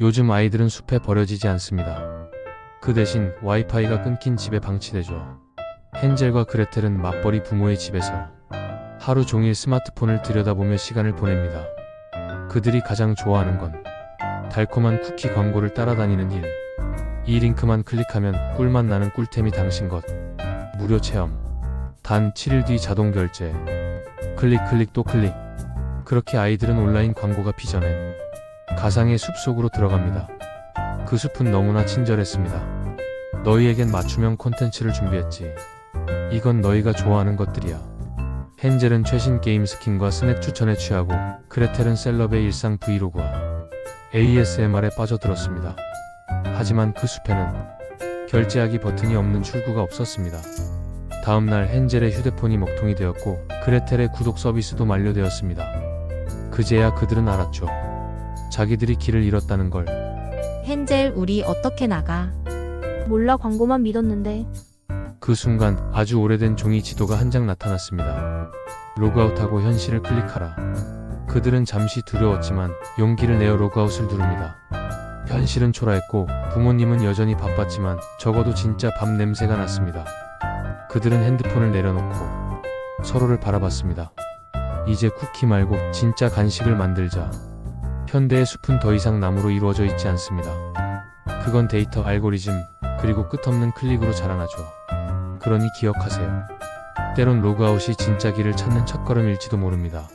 요즘 아이들은 숲에 버려지지 않습니다. 그 대신 와이파이가 끊긴 집에 방치되죠. 헨젤과 그레텔은 맞벌이 부모의 집에서 하루 종일 스마트폰을 들여다보며 시간을 보냅니다. 그들이 가장 좋아하는 건 달콤한 쿠키 광고를 따라다니는 일. 이 링크만 클릭하면 꿀맛 나는 꿀템이 당신 것. 무료 체험. 단 7일 뒤 자동 결제. 클릭 클릭 또 클릭. 그렇게 아이들은 온라인 광고가 빚어낸 가상의 숲 속으로 들어갑니다. 그 숲은 너무나 친절했습니다. 너희에겐 맞춤형 콘텐츠를 준비했지. 이건 너희가 좋아하는 것들이야. 헨젤은 최신 게임 스킨과 스낵 추천에 취하고 그레텔은 셀럽의 일상 브이로그와 ASMR에 빠져들었습니다. 하지만 그 숲에는 결제하기 버튼이 없는 출구가 없었습니다. 다음날 헨젤의 휴대폰이 먹통이 되었고 그레텔의 구독 서비스도 만료되었습니다. 그제야 그들은 알았죠. 자기들이 길을 잃었다는 걸. 헨젤, 우리 어떻게 나가? 몰라 광고만 믿었는데 그 순간 아주 오래된 종이 지도가 한 장 나타났습니다. 로그아웃하고 현실을 클릭하라. 그들은 잠시 두려웠지만 용기를 내어 로그아웃을 누릅니다. 현실은 초라했고 부모님은 여전히 바빴지만 적어도 진짜 밥 냄새가 났습니다. 그들은 핸드폰을 내려놓고 서로를 바라봤습니다. 이제 쿠키 말고 진짜 간식을 만들자. 현대의 숲은 더 이상 나무로 이루어져 있지 않습니다. 그건 데이터 알고리즘 그리고 끝없는 클릭으로 자라나죠. 그러니 기억하세요. 때론 로그아웃이 진짜 길을 찾는 첫걸음일지도 모릅니다.